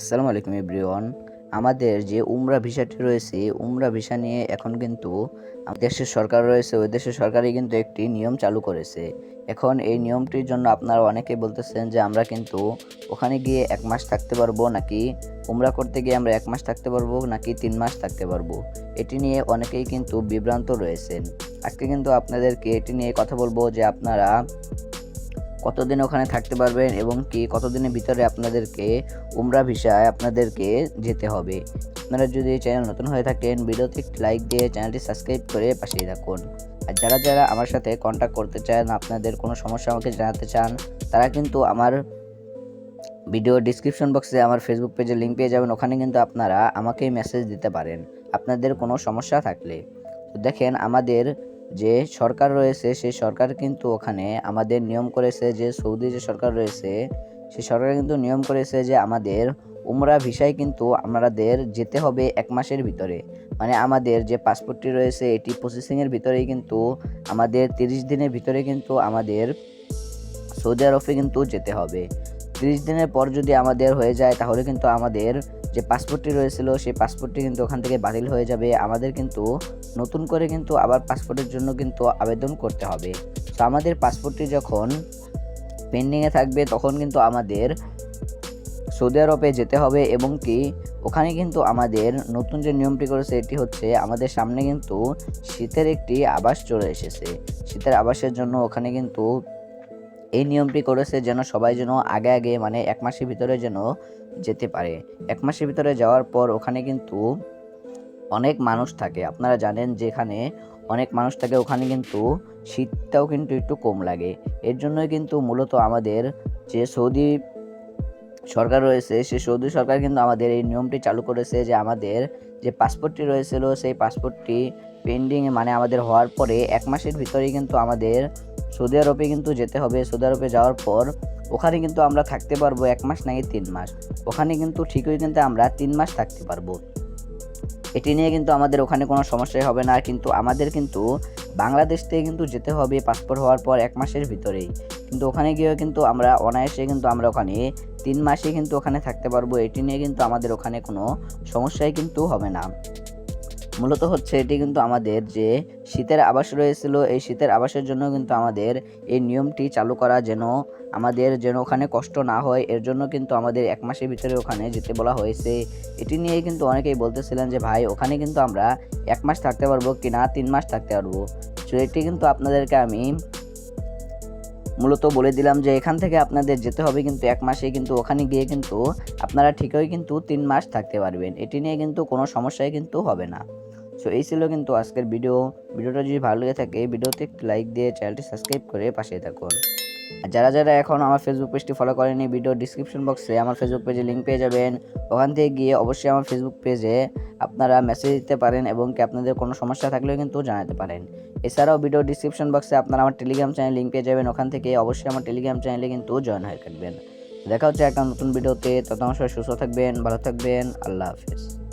আসসালামু আলাইকুম এভরিওয়ান। আমাদের যে উমরা ভিসাটি রয়েছে, উমরা ভিসা নিয়ে এখন কিন্তু দেশের সরকার রয়েছে, ওই দেশের সরকারই কিন্তু একটি নিয়ম চালু করেছে। এখন এই নিয়মটির জন্য আপনারা অনেকে বলতেছেন যে আমরা কিন্তু ওখানে গিয়ে এক মাস থাকতে পারব নাকি উমরা করতে গিয়ে আমরা এক মাস থাকতে পারব নাকি তিন মাস থাকতে পারব? এটি নিয়ে অনেকেই কিন্তু বিভ্রান্ত রয়েছেন। আজকে কিন্তু আপনাদেরকে এটি নিয়ে কথা বলব যে আপনারা কতদিন ওখানে থাকতে পারবেন এবং কি কতদিনের ভিতরে আপনাদেরকে উমরা ভিসায় আপনাদেরকে যেতে হবে। আপনারা যদি চ্যানেল নতুন হয়ে থাকেন, ভিডিওতে একটি লাইক দিয়ে চ্যানেলটি সাবস্ক্রাইব করে পাশেই থাকুন। আর যারা যারা আমার সাথে কন্ট্যাক্ট করতে চান, আপনাদের কোনো সমস্যা আমাকে জানাতে চান, তারা কিন্তু আমার ভিডিও ডিসক্রিপশন বক্সে আমার ফেসবুক পেজে লিঙ্ক পেয়ে যাবেন। ওখানে কিন্তু আপনারা আমাকে মেসেজ দিতে পারেন। আপনাদের কোনো সমস্যা থাকলে। দেখেন, আমাদের যে সরকার রয়েছে, সেই সরকার কিন্তু ওখানে আমাদের নিয়ম করেছে যে, সৌদি যে সরকার রয়েছে, সেই সরকার কিন্তু নিয়ম করেছে যে, আমাদের উমরা ভিসায় কিন্তু আমাদের যেতে হবে এক মাসের ভিতরে। মানে আমাদের যে পাসপোর্টটি রয়েছে, এটি প্রসেসিংয়ের ভিতরেই কিন্তু আমাদের তিরিশ দিনের ভিতরে কিন্তু আমাদের সৌদি আরবে কিন্তু যেতে হবে। তিরিশ দিনের পর যদি আমাদের হয়ে যায়, তাহলে কিন্তু আমাদের যে পাসপোর্টটি রয়েছিল, সেই পাসপোর্টটি কিন্তু ওখান থেকে বাতিল হয়ে যাবে। আমাদের কিন্তু নতুন করে কিন্তু আবার পাসপোর্টের জন্য কিন্তু আবেদন করতে হবে। তো আমাদের পাসপোর্টটি যখন পেন্ডিংয়ে থাকবে, তখন কিন্তু আমাদের সৌদি আরবে যেতে হবে এবং কি ওখানে কিন্তু আমাদের নতুন যে নিয়মটি করেছে, এটি হচ্ছে আমাদের সামনে কিন্তু শীতের একটি আবাস চলে এসেছে। শীতের আবাসের জন্য ওখানে কিন্তু এই নিয়মটি করেছে যেন সবাই যেন আগে আগে মানে এক মাসের ভিতরে যেন যেতে পারে। এক মাসের ভিতরে যাওয়ার পর ওখানে কিন্তু অনেক মানুষ থাকে। আপনারা জানেন যেখানে অনেক মানুষ থাকে, ওখানে কিন্তু শীতটাও কিন্তু একটু কম লাগে। এর জন্যই কিন্তু মূলত আমাদের যে সৌদি সরকার রয়েছে, সেই সৌদি সরকার কিন্তু আমাদের এই নিয়মটি চালু করেছে যে আমাদের যে পাসপোর্টটি রয়েছিল, সেই পাসপোর্টটি পেন্ডিং মানে আমাদের হওয়ার পরে এক মাসের ভিতরেই কিন্তু আমাদের সৌদি আরবে কিন্তু যেতে হবে। সৌদি আরবে যাওয়ার পর ওখানে কিন্তু আমরা থাকতে পারব এক মাস নাকি তিন মাস। ওখানে কিন্তু ঠিকই কিন্তু আমরা তিন মাস থাকতে পারব। এটি নিয়ে কিন্তু আমাদের ওখানে কোনো সমস্যাই হবে না। কিন্তু আমাদের কিন্তু বাংলাদেশ থেকে কিন্তু যেতে হবে পাসপোর্ট হওয়ার পর এক মাসের ভিতরেই। কিন্তু ওখানে গিয়েও কিন্তু আমরা অনায়াসে কিন্তু আমরা ওখানে তিন মাসে কিন্তু ওখানে থাকতে পারব। এটি নিয়ে কিন্তু আমাদের ওখানে কোনো সমস্যাই কিন্তু হবে না। মূলত হচ্ছে এটি কিন্তু আমাদের যে শীতের আবাস রয়েছিল, এই শীতের আবাসের জন্য কিন্তু আমাদের এই নিয়মটি চালু করা যেন আমাদের যেন ওখানে কষ্ট না হয়। এর জন্য কিন্তু আমাদের এক মাসের ভিতরে ওখানে যেতে বলা হয়েছে। এটি নিয়ে কিন্তু অনেকেই বলতেছিলেন যে, ভাই, ওখানে কিন্তু আমরা এক মাস থাকতে পারব কি না? তিন মাস থাকতে পারব। তো এটি কিন্তু আপনাদেরকে আমি মূলত বলে দিলাম যে, এখান থেকে আপনাদের যেতে হবে কিন্তু এক মাসে কিন্তু ওখানে গিয়ে কিন্তু আপনারা ঠিকই কিন্তু তিন মাস থাকতে পারবেন। এটি নিয়ে কিন্তু কোনো সমস্যাই কিন্তু হবে না। সো এই ছিল কিন্তু আজকের ভিডিও ভিডিওটা যদি ভালো লেগে থাকে ভিডিওতে একটি লাইক দিয়ে চ্যানেলটি সাবস্ক্রাইব করে পাশে থাকুন। আর যারা যারা এখন আমার ফেসবুক পেজটি ফলো করেনি ভিডিও ডিসক্রিপশন বক্সে আমার ফেসবুক পেজে লিঙ্ক পেয়ে যাবেন। ওখান থেকে গিয়ে অবশ্যই আমার ফেসবুক পেজে আপনারা মেসেজ দিতে পারেন এবং কি আপনাদের কোনো সমস্যা থাকলেও কিন্তু জানাতে পারেন। এছাড়াও ভিডিও ডিসক্রিপশন বক্সে আপনারা আমার টেলিগ্রাম চ্যানেল লিঙ্ক পেয়ে যাবেন। ওখান থেকে অবশ্যই আমার টেলিগ্রাম চ্যানেলে কিন্তু জয়েন হয়ে থাকবেন। দেখা হচ্ছে একটা নতুন ভিডিওতে তত সবাই সুস্থ থাকবেন, ভালো থাকবেন। আল্লাহ হাফেজ।